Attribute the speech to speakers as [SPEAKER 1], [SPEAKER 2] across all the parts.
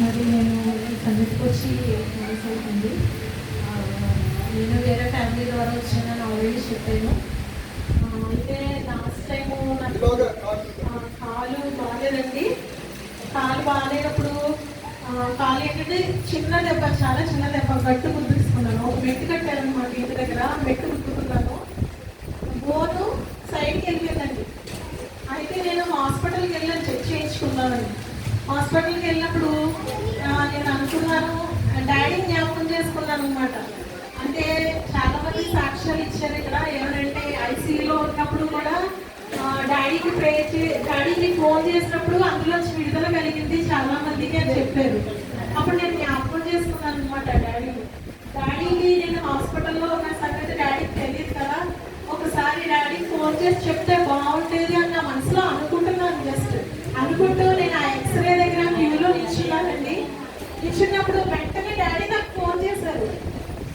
[SPEAKER 1] మరి నేను సంగతికి వచ్చి మంత్స్ అవుతుంది నేను వేరే ఫ్యామిలీ ద్వారా వచ్చానని ఆల్రెడీ చెప్పాను. అయితే లాస్ట్ టైము నాకు కాలు బాగాలేదండి. కాలు బాగాలేనప్పుడు కాలు ఏంటంటే చిన్న దెబ్బ చాలా చిన్న దెబ్బ గట్టు గుర్తుకున్నాను ఒక మెట్టు మా ఇంటి దగ్గర మెట్టు గుర్తుకున్నాను. బోను సైడ్కి వెళ్ళిపోయిందండి. అయితే నేను హాస్పిటల్కి వెళ్ళాను చెక్ చేయించుకున్నానండి. హాస్పిటల్కి వెళ్ళినప్పుడు నేను అనుకున్నాను డాడీ జ్ఞాపకం చేసుకున్నాను అనమాట అంటే చాలా మంది సాక్ష్యాలు ఇచ్చారు ఇక్కడ. ఎవరంటే ఐసీయూలో ఉన్నప్పుడు కూడా డాడీకి ప్రే చే డాడీకి ఫోన్ చేసినప్పుడు అందులోంచి విడుదల కలిగింది చాలా మందికి అని చెప్పారు. అప్పుడు నేను జ్ఞాపకం చేసుకున్నాను అనమాట డాడీని డాడీకి నేను హాస్పిటల్లో ఉన్న సంగతి డాడీకి తెలియదు కదా. ఒకసారి డాడీకి ఫోన్ చేసి చెప్తే బాగుండేది అని నా మనసులో అనుకుంటున్నాను జస్ట్. అనుకుంటూ నేను ఆ ఎక్స్రే దగ్గర క్యూలో నిల్చున్నానండి ఇచ్చినప్పుడు వెంటనే డాడీ నాకు ఫోన్ చేశారు.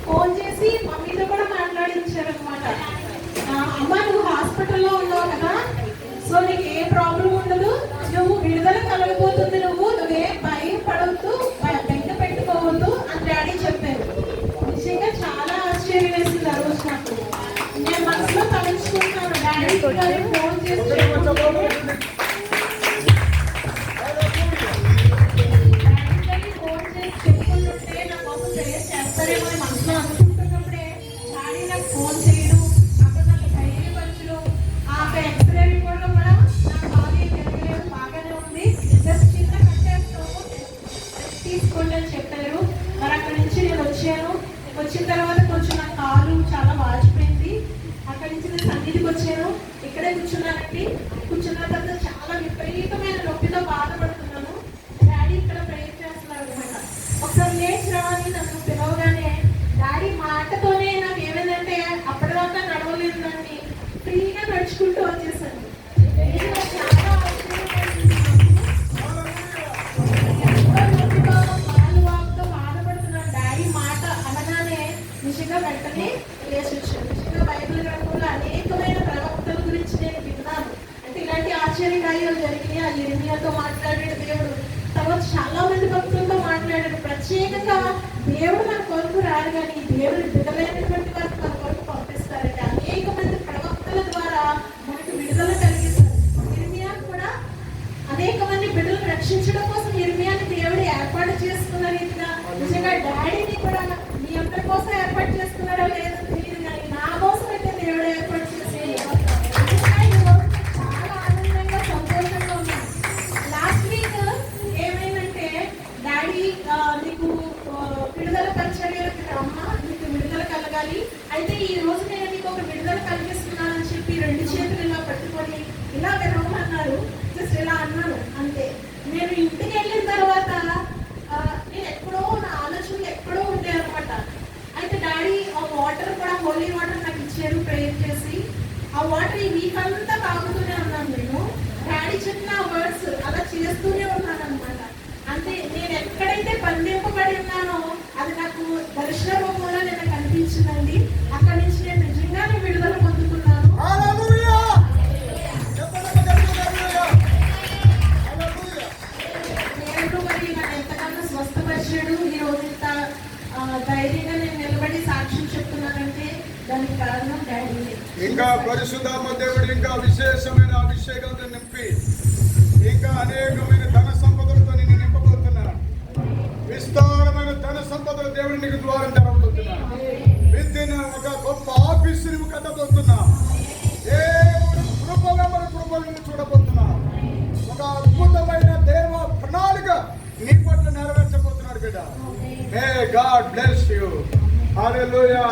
[SPEAKER 1] ఫోన్ చేసి మమ్మీతో కూడా మాట్లాడించారు అనమాట అమ్మ నువ్వు హాస్పిటల్లో ఉన్నావు కదా సో నీకు ఏ ప్రాబ్లం ఉండదు నువ్వు విడుదల కలగబోతుంది నువ్వు నువ్వే భయం పడవద్దు బెంగ పెట్టుకోవద్దు అని డాడీ చెప్పారు. నిజంగా చాలా ఆశ్చర్యం వేసింది ఆ రోజు నాకు. నేను మనసులో తలంచుకుంటున్నాను డాడీ ఫోన్ చేసి వచ్చిన తర్వాత కొంచెం నా కాలు చాలా వాచిపోయింది అక్కడి నుంచి నేను సన్నిధికి వచ్చాను. ఇక్కడే కూర్చున్నానండి. కూర్చున్న తర్వాత చాలా విపరీతమైన నొప్పితో బాధపడుతున్నాను. డాడీ ఇక్కడ ప్రేయర్ చేస్తున్నారు అనమాట ఒకసారి లేచి రావాలి నన్ను పిలవగానే డాడీ మాటతోనే నాకు ఏమైందంటే అప్పటిదాకా నడవలేదు దాన్ని ఫ్రీగా నడుచుకుంటూ వచ్చింది వెంటనే లేచి వచ్చాను నిజంగా బైబిల్ గ్రంథంలో అనేకమైన ప్రవక్తల గురించి నేను విన్నాను. అంటే ఇలాంటి ఆశ్చర్యకార్యాలు జరిగినాయి. ఆ ఇరిమియాతో మాట్లాడాడు దేవుడు. తర్వాత చాలా మంది భక్తులతో మాట్లాడాడు. ప్రత్యేకంగా దేవుడు మన కొరకు రాడు కానీ దేవుడు విడుదలైనటువంటి పరిచర్యలకు రమ్మా నీకు విడుదల కలగాలి. అయితే ఈ రోజు నేను నీకు ఒక విడుదల కలిగిస్తున్నానని చెప్పి రెండు చేతులు ఇలా పట్టుకొని ఇలా అన్నారు జస్ట్ ఇలా అన్నాను. అంతే. నేను ఇంటికి వెళ్ళిన తర్వాత నేను ఎక్కడో నా ఆలోచనలు ఎక్కడో ఉండే అనమాట అయితే డాడీ ఆ వాటర్ కూడా హోలీ వాటర్ నాకు ఇచ్చారు ప్రేయర్ చేసి. ఆ వాటర్ ఈ వీక్ అంతా తాగుతూనే దానికి కారణం డాడీనే
[SPEAKER 2] ఇంకా పరిశుద్ధాత్మ దేవుడు ఇంకా విశేషమైన అభిషేకంతో నింపి ఇంకా అనేకమైన ధన సంపదలతో నిన్ను నింపబోతున్నాను విస్తారమైన ధన సంపదలు దేవుడు నీకు ద్వారం తెరవబోతున్నాను విద్యను ఒక గొప్ప ఆఫీసు నువ్వు కట్టబోతున్నా దేవుడు కృపగా మన కృపలను చూడబోతున్నా ఒక అద్భుతమైన దేవ ప్రణాళిక నీ పట్ల నెరవేర్చబోతున్నాడు బిడ్డ. May God bless you hallelujah